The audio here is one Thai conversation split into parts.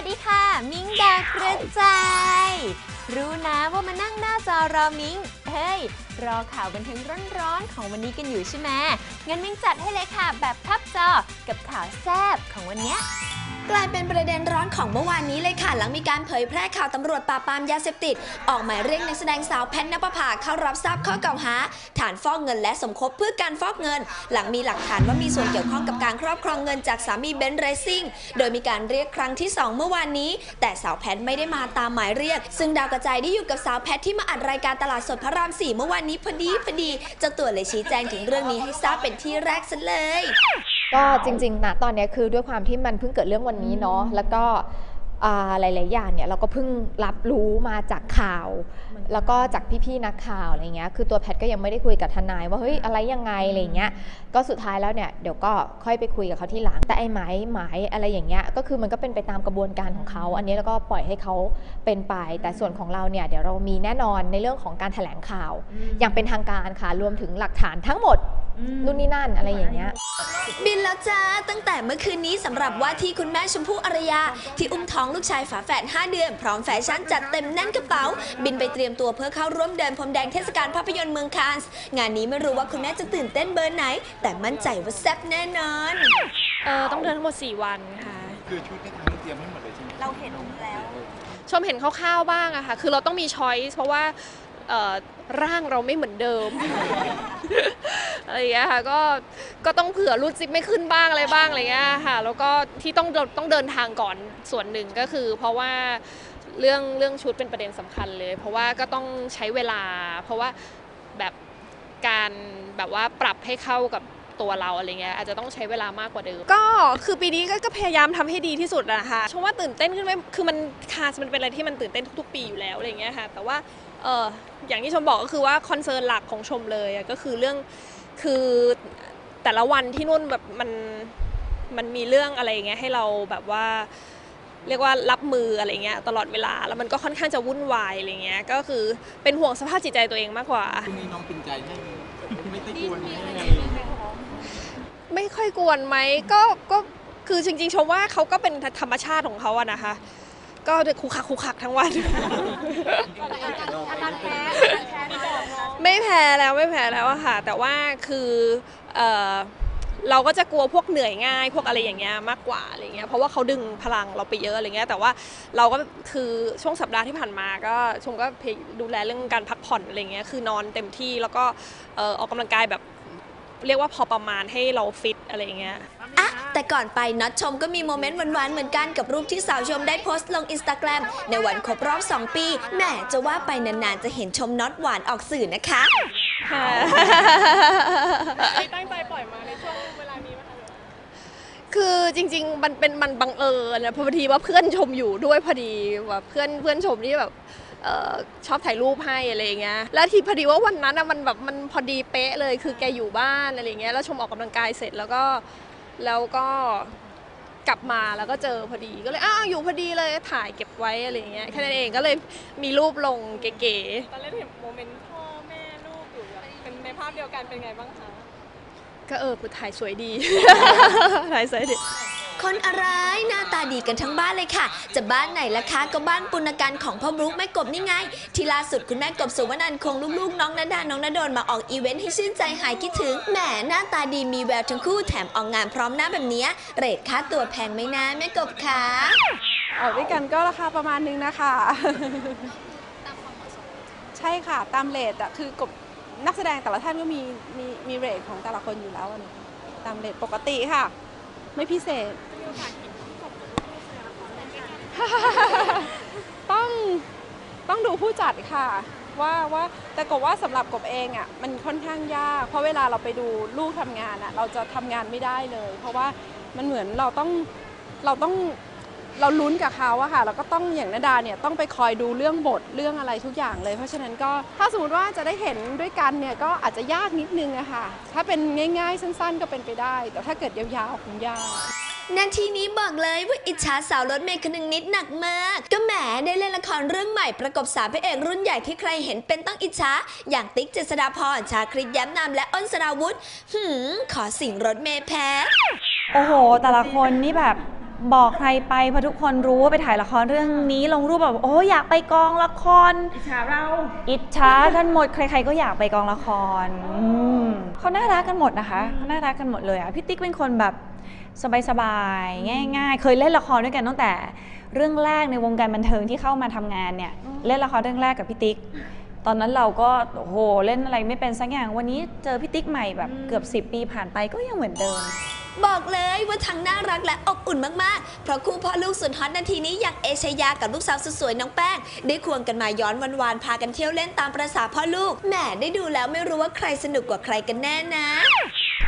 สวัสดีค่ะ มิ้งดาวกระจาย รู้นะว่ามานั่งหน้าจอรอมิ้ง เฮ้ย รอข่าวบันเทิงร้อนๆ ของวันนี้กันอยู่ใช่ไหมงั้นมิ้งจัดให้เลยค่ะ แบบทับจอกับข่าวแซบของวันเนี้ย กลายเป็นประเด็นร้อนของเมื่อวานนี้เลยค่ะ หลังมีการเผยแพร่ข่าวตำรวจปราบปรามยาเสพติด ออกหมายเรียกนักแสดงสาวแพทนปภาเข้ารับทราบข้อกล่าวหา ฐานฟอกเงินและสมคบเพื่อการฟอกเงิน หลังมีหลักฐานว่ามีส่วนเกี่ยวข้องกับการครอบครองเงินจากสามีเบนซ์เรซิ่งโดยมีการเรียกครั้งที่ 2 เมื่อวานนี้ แต่สาวแพทไม่ได้มาตามหมายเรียก ซึ่งดาวกระจายได้อยู่กับสาวแพทที่มาอัดรายการตลาดสดพระรามสี่เมื่อวานนี้พอดีพอดีเจ้าตัวเลยชี้แจงถึงเรื่องนี้ให้ทราบเป็นที่แรกซะเลย ก็จริงๆนะตอนเนี้ยคือด้วยความที่มันเพิ่งเกิดเรื่องวันนี้เนาะแล้วก็อ่าหลาย ๆ อย่างเนี่ยเราก็เพิ่งรับรู้มาจากข่าว แล้วก็จากพี่ ๆ นักข่าวอะไรเงี้ยคือตัวแพทก็ยังไม่ได้คุยกับทนายว่าเฮ้ยอะไรยังไงอะไรเงี้ยก็สุดท้ายแล้วเนี่ยเดี๋ยวก็ค่อยไปคุยกับเขาที่หลังแต่ไอ้หมายหมายอะไรอย่างเงี้ยก็คือมันก็เป็นไปตามกระบวนการของเขา อันนี้แล้วก็ปล่อยให้เขาเป็นไป แต่ส่วนของเราเนี่ยเดี๋ยวเรามีแน่นอนในเรื่องของการแถลงข่าว อย่างเป็นทางการค่ะรวมถึงหลักฐานทั้งหมด นู่นนี่นั่นอะไรอย่างเงี้ย บินแล้วจ้า ตั้งแต่เมื่อคืนนี้สำหรับว่าที่คุณแม่ชมพู่อารยา ที่อุ้มท้องลูกชายฝาแฝด5 เดือน พร้อมแฟชั่นจัดเต็มแน่นกระเป๋า บินไปเตรียมตัวเพื่อเข้าร่วมเดินพรมแดงเทศกาลภาพยนตร์เมืองคานส์ งานนี้ไม่รู้ว่าคุณแม่จะตื่นเต้นเบอร์ไหน แต่มั่นใจว่าแซ่บแน่นอน เออต้องเดินทั้งหมด 4 วันค่ะ คือชุดที่ทางนี้เตรียมให้หมดเลยใช่ไหมเราเห็นแล้ว ชมเห็นคร่าวๆบ้างอะค่ะ คือเราต้องมีช้อยส์เพราะว่าเอ่อร่างเราไม่เหมือนเดิม อะไรอย่างเงี้ยค่ะก็ก็ต้องเผื่อรูดซิปไม่ขึ้นบ้างอะไรบ้างอะไรเงี้ยค่ะ แล้วก็ที่ต้องเราต้องเดินทางก่อนส่วนหนึ่งก็คือ เพราะว่าเรื่องเรื่องชุดเป็นประเด็นสำคัญเลย เพราะว่าก็ต้องใช้เวลา เพราะว่าแบบการแบบว่าปรับให้เข้ากับตัวเราอะไรเงี้ยอาจจะต้องใช้เวลามากกว่าเดิม ก็คือปีนี้ก็พยายามทำให้ดีที่สุดนะคะชมว่าตื่นเต้นขึ้นไหมคือมันคาสมันเป็นอะไรที่มันตื่นเต้นทุก ๆ ปีอยู่แล้วอะไรเงี้ยค่ะแต่ว่าเอออย่างที่ชมบอกก็คือว่าคอนเซิร์นหลักของชมเลยก็คือเรื่อง คือแต่ละวันที่นู่นแบบมันมันมีเรื่องอะไรอย่างเงี้ยให้เราแบบว่าเรียกว่ารับมืออะไรเงี้ยตลอดเวลาแล้วมันก็ค่อนข้างจะวุ่นวายอะไรเงี้ยก็คือเป็นห่วงสภาพจิตใจตัวเองมากกว่า ช่วงนี้น้องเป็นใจให้ไม่ได้กวนให้ไงไม่ค่อยกวนไหมก็ก็คือจริงๆชมว่าเขาก็เป็นธรรมชาติของเขาอะนะคะ ก็คุกคักคุกคักทั้งวัน ไม่แพ้แล้วไม่แพ้แล้วอะค่ะ แต่ว่าคือเออเราก็จะกลัวพวกเหนื่อยง่าย พวกอะไรอย่างเงี้ยมากกว่าอะไรเงี้ยเพราะว่าเขาดึงพลังเราไปเยอะอะไรเงี้ยแต่ว่าเราก็คือช่วงสัปดาห์ที่ผ่านมาก็ชมก็ดูแลเรื่องการพักผ่อนอะไรเงี้ยคือนอนเต็มที่แล้วก็เออออกกำลังกายแบบเรียกว่าพอประมาณให้เราฟิตอะไรเงี้ย แต่ก่อนไปน็อตชมก็มีโมเมนต์หวานๆ เหมือนกันกับรูปที่สาวชมได้โพสต์ลงอินสตาแกรมในวันครบรอบ 2 ปีแหมจะว่าไปนานๆ จะเห็นชมน็อตหวานออกสื่อนะคะ ค่ะตั้งใจปล่อยมาในช่วงเวลานี้ไหมคะคือจริง ๆ มันเป็นมันบังเอิญนะพอดีว่าเพื่อนชมอยู่ด้วยพอดีว่าเพื่อนเพื่อนชมที่แบบออชอบถ่ายรูปให้อะไรอย่างเงี้ย แล้วที่พอดีว่าวันนั้นอะมันแบบมันพอดีเป๊ะเลย คือแกอยู่บ้านอะไรอย่างเงี้ย แล้วชมออกกำลังกายเสร็จแล้วก็ แล้วก็กลับมาแล้วก็เจอพอดีก็เลยอ้าวอยู่พอดีเลยถ่ายเก็บไว้อะไรอย่างเงี้ยแค่นั้นเองก็เลยมีรูปลงเก๋ตอนแรกเห็นโมเมนต์พ่อแม่ลูกอยู่แบบเป็นในภาพเดียวกันเป็นไงบ้างคะ ๆก็เออถ่ายสวยดี ถ่ายสวยดี คนอะไรหน้าตาดีกันทั้งบ้านเลยค่ะ จะบ้านไหนล่ะคะก็บ้านปุณกันของพ่อบรุกแม่กบนี่ไง ที่ล่าสุดคุณแม่กบสุวรรณันท์คงลูกๆ น้องนาดาน้องนาโดนมาออกอีเวนต์ให้ชื่นใจหายคิดถึงแหมหน้าตาดีมีแววทั้งคู่แถมออกงานพร้อมหน้าแบบเนี้ยเรทค่าตัวแพงไหมนะแม่กบคะออกด้วยกันก็ราคาประมาณนึงนะคะ ใช่ค่ะตามเรทอะคือกบนักแสดงแต่ละท่านก็มีมีมีเรทของแต่ละคนอยู่แล้วอะนะคะตามเรทปกติค่ะ ไม่พิเศษ ต้องต้องดูผู้จัดค่ะ ว่าว่าแต่กบว่าสำหรับกบเองอะมันค่อนข้างยาก เพราะเวลาเราไปดูลูกทำงานอะเราจะทำงานไม่ได้เลย เพราะว่ามันเหมือนเราต้องเราต้องเราลุ้นกับเขาอะค่ะเราก็ต้องอย่างนาดาเนี่ยต้องไปคอยดูเรื่องบทเรื่องอะไรทุกอย่างเลย เพราะฉะนั้นก็ถ้าสมมติว่าจะได้เห็นด้วยกันเนี่ยก็อาจจะยากนิดนึงอะค่ะ ถ้าเป็นง่ายๆสั้น ๆ ก็เป็นไปได้ แต่ถ้าเกิดยาวๆคงยาก นาทีนี้บอกเลยว่าอิจฉาสาวรถเมย์คนหนึ่งนิดหนักมาก ก็แหมได้เล่นละครเรื่องใหม่ประกบสามพระเอกรุ่นใหญ่ที่ใครเห็นเป็นต้องอิจฉาอย่างติ๊กเจษฎาพรชาคริตแย้มนามและอ้นสราวุธหืมขอสิ่งรถเมย์แพ้ โอ้โห แต่ละคนนี่แบบบอกใครไปเพราะทุกคนรู้ว่าไปถ่ายละครเรื่องนี้ลงรูปแบบโอ้อยากไปกองละคร อิจฉาเรา อิจฉากันหมดใคร ๆ ก็อยากไปกองละครอืมเขาน่ารักกันหมดนะคะเขาน่ารักกันหมดเลยอะพี่ติ๊กเป็นคนแบบ สบายๆ ง่าย ๆ เคยเล่นละครด้วยกันตั้งแต่ เรื่องแรกในวงการบันเทิงที่เข้ามาทำงานเนี่ยเล่นละครเรื่องแรกกับพี่ติ๊ก ตอนนั้นเราก็โอ้โหเล่นอะไรไม่เป็นสักอย่าง วันนี้เจอพี่ติ๊กใหม่แบบเกือบ 10 ปีผ่านไปก็ยังเหมือนเดิมบอกเลยว่าทั้งน่ารักและอบอุ่นมาก ๆ เพราะคู่พ่อลูกสุดฮอตนาทีนี้อย่างเอชยากับลูกสาวสุดสวยน้องแป้ง ได้ควงกันมาย้อนวันวานๆพากันเที่ยวเล่นตามประษาพ่อลูก แหมได้ดูแล้วไม่รู้ว่าใครสนุกกว่าใครกันแน่นะ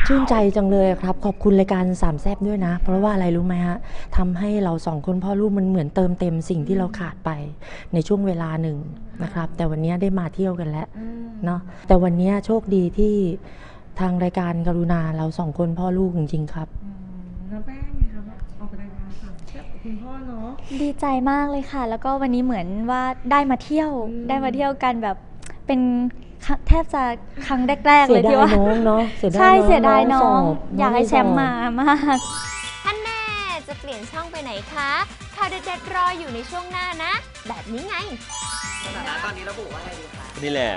ชื่นใจจังเลยครับ ขอบคุณรายการสามแซบด้วยนะ เพราะว่าอะไรรู้ไหมฮะทำให้เราสองคนพ่อลูกมันเหมือนเติมเต็มสิ่งที่เราขาดไปในช่วงเวลาหนึ่งนะครับ แต่วันนี้ได้มาเที่ยวกันแล้วเนาะแต่วันนี้โชคดีที่ทางรายการกรุณาเราสองคนพ่อลูกจริงๆครับดีใจมากเลยค่ะ แล้วก็วันนี้เหมือนว่าได้มาเที่ยวได้มาเที่ยวกันแบบเป็นครั้ง แทบจะครั้งแรกๆเสีเลยยดาที่ยว่าน้องเนาะเสียดายใช่น้องเสียดายน้องสบอยากให้น้งแชมป์มามากท่านแน่จะเปลี่ยนช่องไปไหนคะข่าวเด็ดๆรออยู่ในช่วงหน้านะ แบบนี้ไงนี่แหละ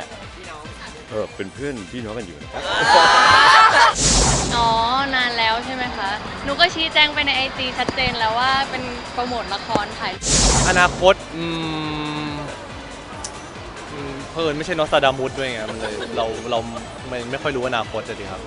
เออเป็นเพื่อนพี่น้องกันอยู่นะครับอ๋อนานแล้วใช่ไหมคะ หนูก็ชี้แจงไปในไอจีชัดเจนแล้วว่าเป็นโปรโมทละครถ่ายอนาคตอืมอืม เพิ่นไม่ใช่นอสตาดามุสด้วยไงมันเลยเราเราไม่ไม่ค่อยรู้อนาคตจะดีครับ